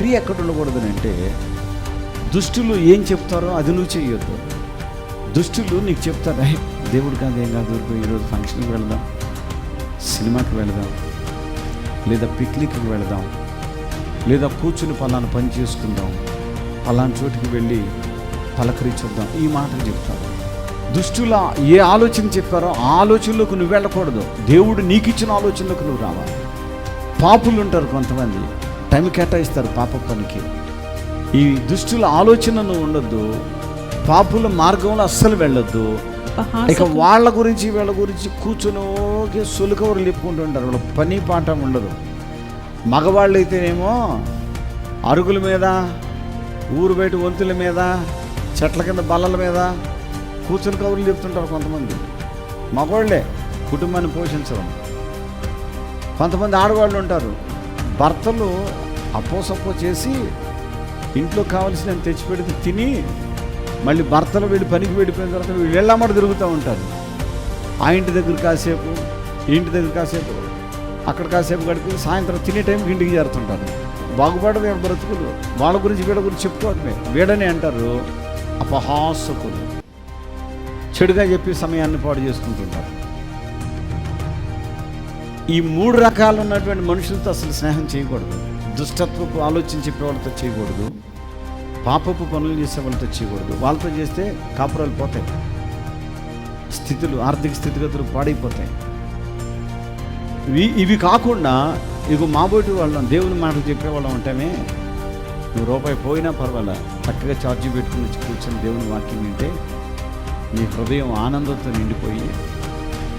క్రియ ఎక్కడ ఉండకూడదని అంటే దుష్టులు ఏం చెప్తారో అది నువ్వు చేయొద్దు దుష్టులు నీకు చెప్తారు "హే, దేవుడు కాదు ఏం కాదు ఈరోజు ఫంక్షన్కి వెళదాం సినిమాకి వెళదాం లేదా పిక్నిక్కి వెళదాం లేదా కూర్చుని పలానా పని చేసుకుందాం పలానా చోటుకి వెళ్ళి పలకరించుద్దాం ఈ మాటలు చెప్తారు. దుష్టుల ఏ ఆలోచన చెప్పారో ఆ ఆలోచనలోకి నువ్వు వెళ్ళకూడదు. దేవుడు నీకు ఇచ్చిన ఆలోచనలోకి నువ్వు రావాలి. పాపులు ఉంటారు కొంతమంది. టైం కేటాయిస్తారు పాప పనికి. ఈ దుష్టుల ఆలోచన నువ్వు ఉండొద్దు. పాపుల మార్గంలో అస్సలు వెళ్ళొద్దు. ఇక వాళ్ళ గురించి వీళ్ళ గురించి కూర్చొని సులుకవరు లేపుకుంటూ ఉంటారు. వాళ్ళ పని పాట ఉండదు. మగవాళ్ళు అయితేనేమో అరుగుల మీద ఊరు బయట వంతుల మీద చెట్ల కింద బల్లల మీద కూర్చొని కబుర్లు చెప్తుంటారు కొంతమంది. మగవాళ్ళే కుటుంబాన్ని పోషించడం కొంతమంది ఆడవాళ్ళు ఉంటారు. భర్తలు అపోసప్పో చేసి ఇంట్లో కావలసిన తెచ్చిపెడితే తిని మళ్ళీ భర్తలు వెళ్ళి పనికి వెళ్ళిపోయిన తర్వాత వీళ్ళు వెళ్ళమ్మడి తిరుగుతూ ఉంటారు. ఆ ఇంటి దగ్గర కాసేపు ఇంటి దగ్గర కాసేపు అక్కడ కాసేపు గడిపి సాయంత్రం తినే టైంకి ఇంటికి చేరుతుంటారు. బాగుపడదు బ్రతుకులు. వాళ్ళ గురించి వీళ్ళ గురించి చెప్పుకోవటమే. వీడని అంటారు అపహాసకులు. చెడుగా చెప్పి సమయాన్ని పాడు చేసుకుంటుంటారు. ఈ మూడు రకాలు ఉన్నటువంటి మనుషులతో అసలు స్నేహం చేయకూడదు. దుష్టత్వపు ఆలోచన చెప్పే వాళ్ళతో చేయకూడదు. పాపపు పనులు చేసే వాళ్ళతో చేయకూడదు. వాళ్ళతో చేస్తే కాపురాలు పోతాయి. స్థితులు ఆర్థిక స్థితిగతులు పాడైపోతాయి. ఇవి ఇవి కాకుండా ఇక మాబోటి వాళ్ళం దేవుని మాటలు చెప్పేవాళ్ళం ఉంటామే నువ్వు రూపాయి పోయినా పర్వాలే. చక్కగా ఛార్జీ పెట్టుకుని కూర్చొని దేవుని వాక్యం వింటే నీ హృదయం ఆనందంతో నిండిపోయి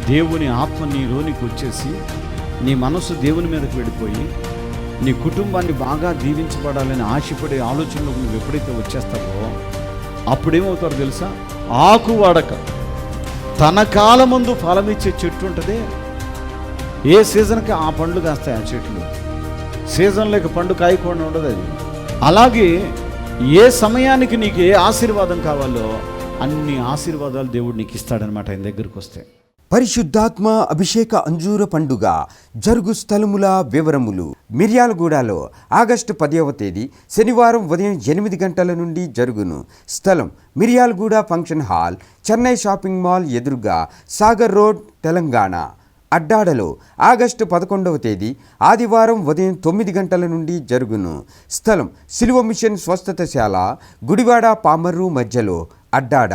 దేవుని ఆత్మ నీలోనికి వచ్చేసి నీ మనసు దేవుని మీదకి వెళ్ళిపోయి నీ కుటుంబాన్ని బాగా దీవించబడాలని ఆశపడే ఆలోచనలకు నువ్వు ఎప్పుడైతే వచ్చేస్తావో అప్పుడేమవుతారు తెలుసా? ఆకు వాడక. తన కాలమందు ఫలమిచ్చే చెట్టు ఉంటుంది. ఏ సీజన్కి ఆ పండ్లు కాస్తాయి ఆ చెట్లు? సీజన్లోకి పండు కాయకుండా ఉండదు అది. అలాగే ఏ సమయానికి నీకు ఏ ఆశీర్వాదం కావాలో అన్ని ఆశీర్వాదాలు దేవుడు నీకు ఇస్తాడనమాట ఆయన దగ్గరికి వస్తే. పరిశుద్ధాత్మ అభిషేక అంజూర పండుగ జరుగు స్థలముల వివరములు. మిర్యాలగూడలో ఆగస్టు పదవ తేదీ శనివారం ఉదయం ఎనిమిది గంటల నుండి జరుగును. స్థలం Miryalaguda function hall Chennai shopping mall ఎదురుగా సాగర్ రోడ్ తెలంగాణ. అడ్డాడలో ఆగస్టు పదకొండవ తేదీ ఆదివారం ఉదయం తొమ్మిది గంటల నుండి జరుగును. స్థలం సిలువ మిషన్ స్వస్థతశాల గుడివాడ పామర్రు మధ్యలో అడ్డాడ.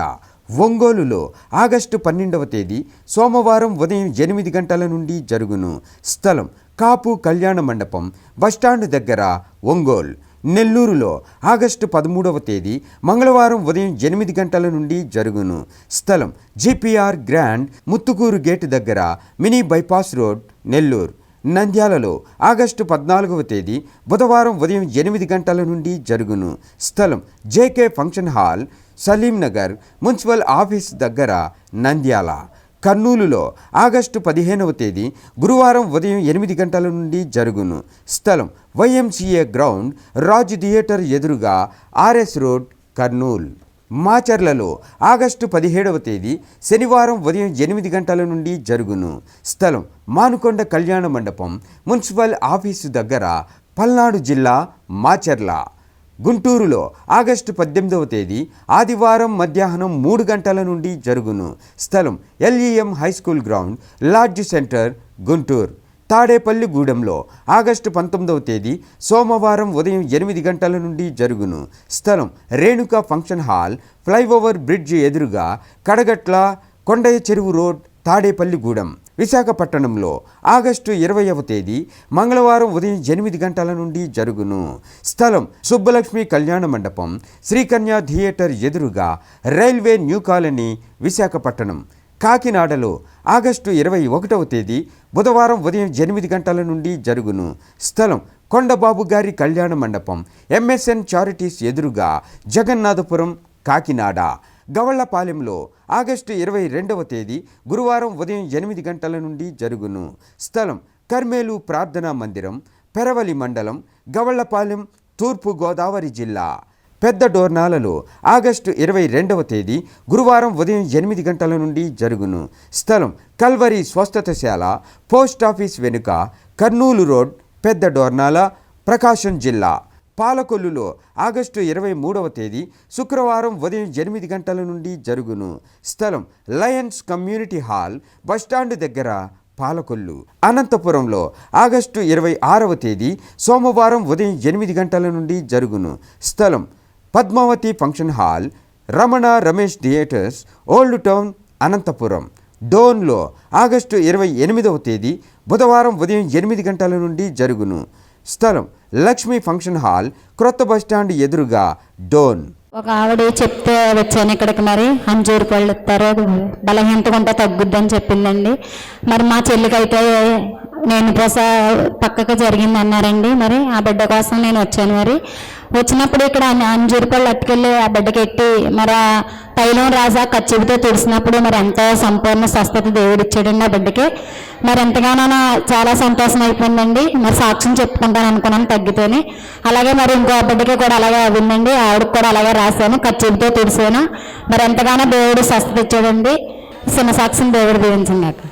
ఒంగోలులో ఆగస్టు పన్నెండవ తేదీ సోమవారం ఉదయం ఎనిమిది గంటల నుండి జరుగును. స్థలం కాపు కళ్యాణ మండపం బస్టాండ్ దగ్గర ఒంగోల్. నెల్లూరులో ఆగస్టు పదమూడవ తేదీ మంగళవారం ఉదయం ఎనిమిది గంటల నుండి జరుగును. స్థలం జిపిఆర్ గ్రాండ్ ముత్తుకూరు గేటు దగ్గర మినీ బైపాస్ రోడ్ నెల్లూరు. నంద్యాలలో ఆగస్టు పద్నాలుగవ తేదీ బుధవారం ఉదయం ఎనిమిది గంటల నుండి జరుగును. స్థలం JK function hall Saleemnagar municipal office దగ్గర నంద్యాల కర్నూలులో ఆగస్టు పదిహేనవ తేదీ గురువారం ఉదయం ఎనిమిది గంటల నుండి జరుగును. స్థలం వైఎంసీఏ గ్రౌండ్ రాజ్ థియేటర్ ఎదురుగా ఆర్ఎస్ రోడ్ కర్నూల్. మాచర్లలో ఆగస్టు పదిహేడవ తేదీ శనివారం ఉదయం ఎనిమిది గంటల నుండి జరుగును. స్థలం మానుకొండ కళ్యాణ మండపం మున్సిపల్ ఆఫీసు దగ్గర పల్నాడు జిల్లా మాచర్ల. గుంటూరులో ఆగస్టు పద్దెనిమిదవ తేదీ ఆదివారం మధ్యాహ్నం మూడు గంటల నుండి జరుగును. స్థలం LEM high school ground lodge centre Guntur. Tadepalli గూడెంలో ఆగస్టు పంతొమ్మిదవ తేదీ సోమవారం ఉదయం ఎనిమిది గంటల నుండి జరుగును. స్థలం Renuka function hall flyover bridge ఎదురుగా కడగట్ల కొండయ్య చెరువు రోడ్ తాడేపల్లిగూడెం విశాఖపట్నంలో ఆగస్టు ఇరవైవ తేదీ మంగళవారం ఉదయం ఎనిమిది గంటల నుండి జరుగును. స్థలం సుబ్బలక్ష్మి కళ్యాణ మండపం శ్రీకన్య థియేటర్ ఎదురుగా రైల్వే న్యూ కాలనీ విశాఖపట్నం. కాకినాడలో ఆగస్టు ఇరవై ఒకటవ తేదీ బుధవారం ఉదయం ఎనిమిది గంటల నుండి జరుగును. స్థలం కొండబాబు గారి కళ్యాణ మండపం ఎంఎస్ఎన్ చారిటీస్ ఎదురుగా జగన్నాథపురం కాకినాడ. గవళ్ళపాలెంలో ఆగస్టు ఇరవై రెండవ తేదీ గురువారం ఉదయం ఎనిమిది గంటల నుండి జరుగును. స్థలం కర్మేలు ప్రార్థనా మందిరం పెరవలి మండలం గవళ్ళపాలెం తూర్పు గోదావరి జిల్లా. పెద్ద డోర్నాలలో ఆగస్టు ఇరవై రెండవ తేదీ గురువారం ఉదయం ఎనిమిది గంటల నుండి జరుగును. స్థలం కల్వరి స్వస్థతశాల పోస్ట్ ఆఫీస్ వెనుక కర్నూలు రోడ్ పెద్ద డోర్నాల ప్రకాశం జిల్లా. పాలకొల్లులో ఆగస్టు ఇరవై మూడవ తేదీ శుక్రవారం ఉదయం ఎనిమిది గంటల నుండి జరుగును. స్థలం లయన్స్ కమ్యూనిటీ హాల్ బస్టాండ్ దగ్గర పాలకొల్లు. అనంతపురంలో ఆగస్టు ఇరవై ఆరవ తేదీ సోమవారం ఉదయం ఎనిమిది గంటల నుండి జరుగును. స్థలం Padmavathi function hall Ramana Ramesh theatres old town Anantapur. డోన్లో August ఇరవై ఎనిమిదవ తేదీ బుధవారం ఉదయం ఎనిమిది గంటల నుండి జరుగును. స్థలం లక్ష్మీ ఫంక్షన్ హాల్ క్రొత్త బస్టాండ్ ఎదురుగా డోన్. ఒక ఆవిడ చెప్తే వచ్చాను ఇక్కడికి మరి. అంజూరు పళ్ళు ఇస్తారు. బలహీనతగా ఉంటే తగ్గుద్దని చెప్పిందండి. మరి మా చెల్లికైతే నేను ప్రస పక్కకు జరిగింది అన్నారండి మరి ఆ బిడ్డ కోసం నేను వచ్చాను మరి. వచ్చినప్పుడు ఇక్కడ అంజూరు పళ్ళు అట్టుకెళ్ళి ఆ బిడ్డకి ఎట్టి మరి తైలం రాజా కచ్చిపితో తుడిసినప్పుడు మరి ఎంతో సంపూర్ణ స్వస్థత దేవుడు ఇచ్చాడండి ఆ బిడ్డకి. మరి ఎంతగానో నా- చాలా సంతోషం అయిపోయిందండి. మరి సాక్ష్యం చెప్పుకుంటాను అనుకున్నాను తగ్గితేనే. అలాగే మరి ఇంకో బిడ్డకి కూడా అలాగే అవ్విందండి. ఆవిడకి కూడా అలాగే రాశాను కచ్చిపితో తుడిసాను మరి ఎంతగానో దేవుడు స్వస్థత ఇచ్చాడండి. చిన్న సాక్ష్యం దేవుడు దీవించండి నాకు